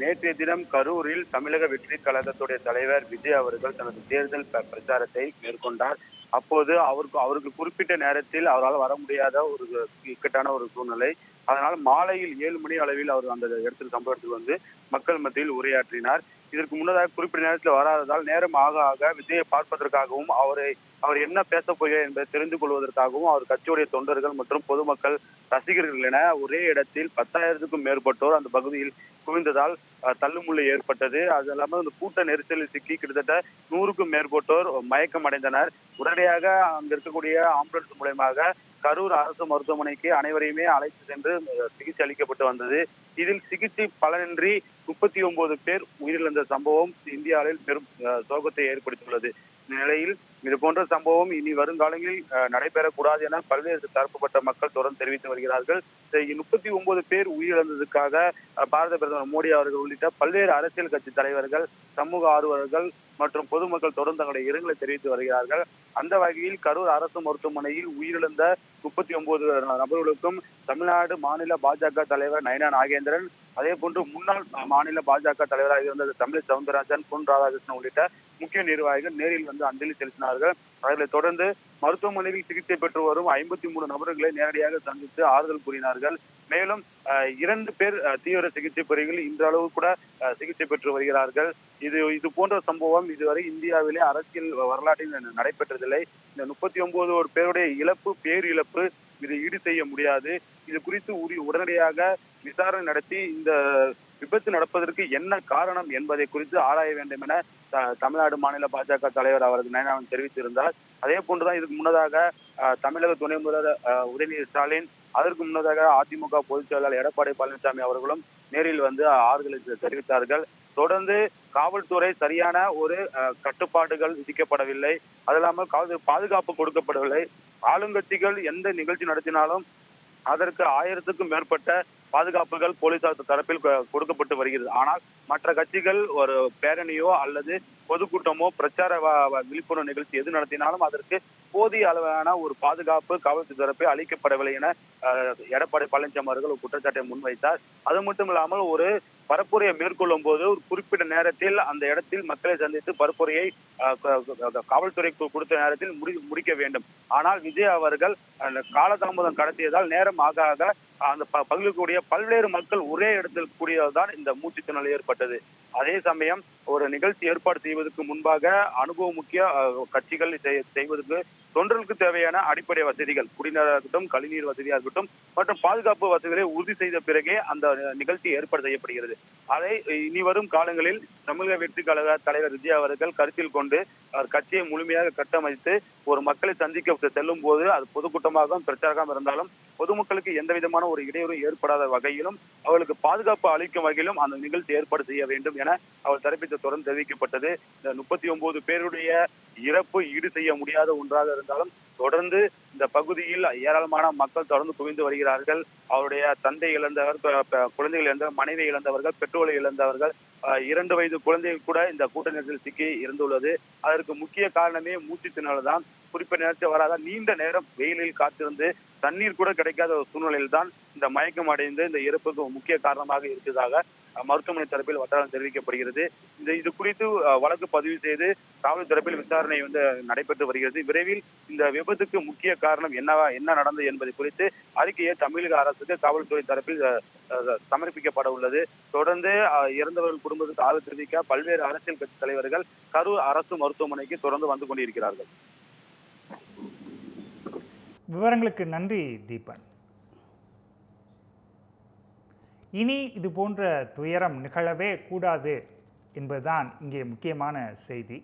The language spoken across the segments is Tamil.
நேற்றைய தினம் கரூரில் தமிழக வெற்றி கழகத்துடைய தலைவர் விஜய் அவர்கள் தனது தேர்தல் பிரச்சாரத்தை மேற்கொண்டார். அப்போது அவருக்கு அவருக்கு குறிப்பிட்ட நேரத்தில் அவரால் வர முடியாத ஒரு இக்கட்டான ஒரு சூழ்நிலை. அதனால் மாலையில் ஏழு மணி அளவில் அவர் அந்த இடத்தில் சம்பவத்தில் வந்து மக்கள் மத்தியில் உரையாற்றினார். இதற்கு முன்னதாக குறிப்பிட்ட நேரத்தில் வராததால் நேரம் ஆக ஆக விஜயை பார்ப்பதற்காகவும் அவரை அவர் என்ன பேச போகிறார் என்பதை தெரிந்து கொள்வதற்காகவும் அவர் கட்சியுடைய தொண்டர்கள் மற்றும் பொதுமக்கள் ரசிகர்கள் என ஒரே இடத்தில் பத்தாயிரத்துக்கும் மேற்பட்டோர் அந்த பகுதியில் குவிந்ததால் அஹ், தள்ளுமுள்ளு ஏற்பட்டது. அது இல்லாமல் அந்த கூட்ட நெரிசலில் சிக்கி கிட்டத்தட்ட நூறுக்கும் மேற்பட்டோர் மயக்கம் அடைந்தனர். உடனடியாக அங்க இருக்கக்கூடிய ஆம்புலன்ஸ் மூலயமாக கரூர் அரசு மருத்துவமனைக்கு அனைவரையுமே அழைத்து சென்று அஹ், சிகிச்சை அளிக்கப்பட்டு வந்தது. இதில் சிகிச்சை பலனின்றி முப்பத்தி ஒன்பது பேர் உயிரிழந்த சம்பவம் இந்தியாவில் பெரும் சோகத்தை ஏற்படுத்தியுள்ளது. இந்த நிலையில் இது போன்ற சம்பவம் இனி வருங்காலங்களில் நடைபெறக்கூடாது என பல்வேறு தரப்புப்பட்ட மக்கள் தொடர்ந்து தெரிவித்து வருகிறார்கள். முப்பத்தி ஒன்பது பேர் உயிரிழந்ததுக்காக பாரத பிரதமர் மோடி அவர்கள் உள்ளிட்ட பல்வேறு அரசியல் கட்சி தலைவர்கள் சமூக ஆர்வலர்கள் மற்றும் பொதுமக்கள் தொடர்ந்து தங்களுடைய இரங்கலை தெரிவித்து வருகிறார்கள். அந்த வகையில் கரூர் அரசு மருத்துவமனையில் உயிரிழந்த முப்பத்தி ஒன்பது நபர்களுக்கும் தமிழ்நாடு மாநில பாஜக தலைவர் நயனா நாகேந்திரன் அதே போன்று முன்னாள் மாநில பாஜக தலைவராக இருந்த தமிழ் சவுந்தரராஜன் பொன் ராதாகிருஷ்ணன் உள்ளிட்ட முக்கிய நிர்வாகிகள் நேரில் வந்து அஞ்சலி செலுத்தினார்கள். அவர்களைத் தொடர்ந்து மருத்துவமனையில் சிகிச்சை பெற்று வரும் ஐம்பத்தி மூணு நபர்களை நேரடியாக சந்தித்து ஆறுதல் கூறினார்கள். மேலும் இரண்டு பேர் தீவிர சிகிச்சை பிரிவில் இன்றளவு கூட சிகிச்சை பெற்று வருகிறார்கள். இது இது போன்ற சம்பவம் இதுவரை இந்தியாவிலே அரசியல் வரலாற்றில் நடைபெற்றதில்லை. இந்த முப்பத்தி ஒன்பது ஒரு பேருடைய இழப்பு பேரிழப்பு இதை ஈடு செய்ய முடியாது. இது குறித்து உடனடியாக விசாரணை நடத்தி இந்த விபத்து நடப்பதற்கு என்ன காரணம் என்பதை குறித்து ஆராய வேண்டும் என த- தமிழ்நாடு மாநில பாஜக தலைவர் அவரது நயனாவன் தெரிவித்திருந்தார். அதே போன்றுதான் இதுக்கு முன்னதாக அஹ், தமிழக துணை முதல்வர் அஹ், உதயநிதி ஸ்டாலின் அதற்கு முன்னதாக அதிமுக பொதுச் செயலாளர் எடப்பாடி பழனிசாமி அவர்களும் நேரில் வந்து ஆறுதலை தெரிவித்தார்கள். தொடர்ந்து காவல்துறை சரியான ஒரு அஹ், கட்டுப்பாடுகள் விதிக்கப்படவில்லை. அது இல்லாமல் பாதுகாப்பு கொடுக்கப்படவில்லை. ஆளுங்கட்சிகள் எந்த நிகழ்ச்சி நடத்தினாலும் அதற்கு ஆயிரத்துக்கும் மேற்பட்ட பாதுகாப்புகள் போலீசார் தரப்பில் கொடுக்கப்பட்டு வருகிறது. ஆனால் மற்ற கட்சிகள் ஒரு பேரணியோ அல்லது பொதுக்கூட்டமோ பிரச்சார விழிப்புணர்வு நிகழ்ச்சி எது நடத்தினாலும் அதற்கு போதிய அளவான ஒரு பாதுகாப்பு காவல்துறை தரப்பில் அளிக்கப்படவில்லை என எடப்பாடி பழனிசாமி அவர்கள் ஒரு குற்றச்சாட்டை முன்வைத்தார். அது மட்டும் இல்லாமல் ஒரு பரப்புரையை மேற்கொள்ளும் போது ஒரு குறிப்பிட்ட நேரத்தில் அந்த இடத்தில் மக்களை சந்தித்து பரப்புரையை காவல்துறை காவல்துறைக்கு கொடுத்த நேரத்தில் முடி முடிக்க வேண்டும். ஆனால் விஜய் அவர்கள் அந்த காலதாமதம் கடத்தியதால் நேரம் ஆக ஆக அந்த ப- பகுதியில் கூடிய பல்வேறு மக்கள் ஒரே இடத்தில் கூடியதுதான் இந்த மூச்சு ஏற்பட்டது. அதே சமயம் ஒரு நிகழ்ச்சி ஏற்பாடு செய்வதற்கு முன்பாக அனுபவம் முக்கிய கட்சிகள் செய்வதற்கு தொண்டர்களுக்கு தேவையான அடிப்படை வசதிகள் குடிநீராக இருக்கட்டும் கழிநீர் வசதியாக இருக்கட்டும் மற்றும் பாதுகாப்பு வசதிகளை உறுதி செய்த பிறகே அந்த நிகழ்ச்சி ஏற்பாடு செய்யப்படுகிறது. அதை இனி வரும் காலங்களில் தமிழக வெற்றி கழக தலைவர் விஜய் அவர்கள் கருத்தில் கொண்டு அவர் கட்சியை முழுமையாக கட்டமைத்து ஒரு மக்களை சந்திக்க செல்லும் போது அது பொதுக்கூட்டமாகவும் பிரச்சாரமாக இருந்தாலும் பொதுமக்களுக்கு எந்த விதமான ஒரு இடையூறும் ஏற்படாத வகையிலும் அவர்களுக்கு பாதுகாப்பு அளிக்கும் வகையிலும் அந்த நிகழ்ச்சி ஏற்பாடு செய்ய வேண்டும் என அவர் தரப்பித்த தொடர்ந்து தெரிவிக்கப்பட்டது. இந்த முப்பத்தி ஒன்பது பேருடைய இறப்பு ஈடு செய்ய முடியாத ஒன்றாக இருந்தாலும் தொடர்ந்து இந்த பகுதியில் ஏராளமான மக்கள் தொடர்ந்து குவிந்து வருகிறார்கள். அவருடைய தந்தை இழந்தவர் குழந்தைகள் இழந்தவர் மனைவி இழந்தவர்கள் பெற்றோரை இழந்தவர்கள் இரண்டு வயது குழந்தைகள் கூட இந்த கூட்ட நெரிசலில் சிக்கி இருந்துள்ளது. அதற்கு முக்கிய காரணமே மூச்சு திணறல் தான். குறிப்பிட்ட நேரத்தில் வராத நீண்ட நேரம் வெயிலில் காத்திருந்து தண்ணீர் கூட கிடைக்காத ஒரு சூழ்நிலையில் தான் இந்த மயக்கம் அடைந்து இந்த இறப்புக்கு முக்கிய காரணமாக இருக்கிறதாக மருத்துவமனை தரப்பில் வட்டாரம் தெரிவிக்கப்படுகிறது. இந்த இது குறித்து வழக்கு பதிவு செய்து காவல் தரப்பில் விசாரணை வந்து நடைபெற்று வருகிறது. விரைவில் இந்த விபத்துக்கு முக்கிய காரணம் என்னவா என்ன நடந்தது என்பது குறித்து அறிக்கையை தமிழக அரசுக்கு காவல்துறை தரப்பில் சமர்ப்பிக்கப்பட உள்ளது. தொடர்ந்து இறந்தவர்கள் குடும்பத்துக்கு ஆதரவு தெரிவிக்க பல்வேறு அரசியல் கட்சி தலைவர்கள் கரூர் அரசு மருத்துவமனைக்கு தொடர்ந்து வந்து கொண்டிருக்கிறார்கள். விவரங்களுக்கு நன்றி தீபன். இனி இது போன்ற துயரம் நிகழவே கூடாது என்பதுதான் இங்கே முக்கியமான செய்தி.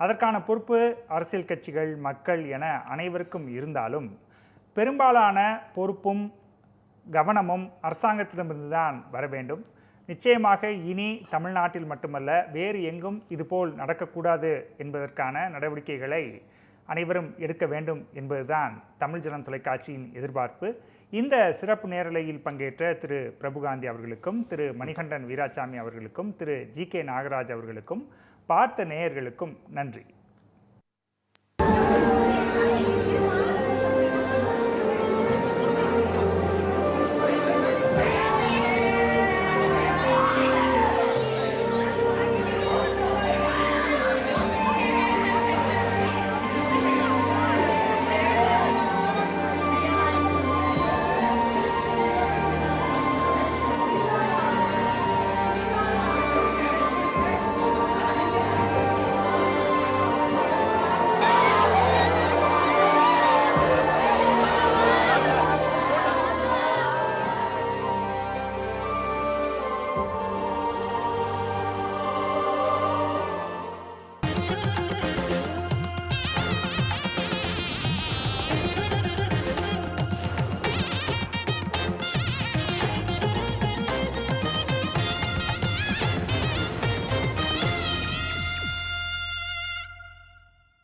அதற்கான பொறுப்பு அரசியல் கட்சிகள் மக்கள் என அனைவருக்கும் இருந்தாலும் பெரும்பாலான பொறுப்பும் கவனமும் அரசாங்கத்திடமிருந்து தான் வர வேண்டும். நிச்சயமாக இனி தமிழ்நாட்டில் மட்டுமல்ல வேறு எங்கும் இதுபோல் நடக்கக்கூடாது என்பதற்கான நடவடிக்கைகளை அனைவரும் எடுக்க வேண்டும் என்பதுதான் தமிழ் ஜனம் தொலைக்காட்சியின் எதிர்பார்ப்பு. இந்த சிறப்பு நேரலையில் பங்கேற்ற திரு பிரபுகாந்தி அவர்களுக்கும் திரு மணிகண்டன் வீராசாமி அவர்களுக்கும் திரு ஜி கே நாகராஜ் அவர்களுக்கும் பார்த்த நேயர்களுக்கும் நன்றி.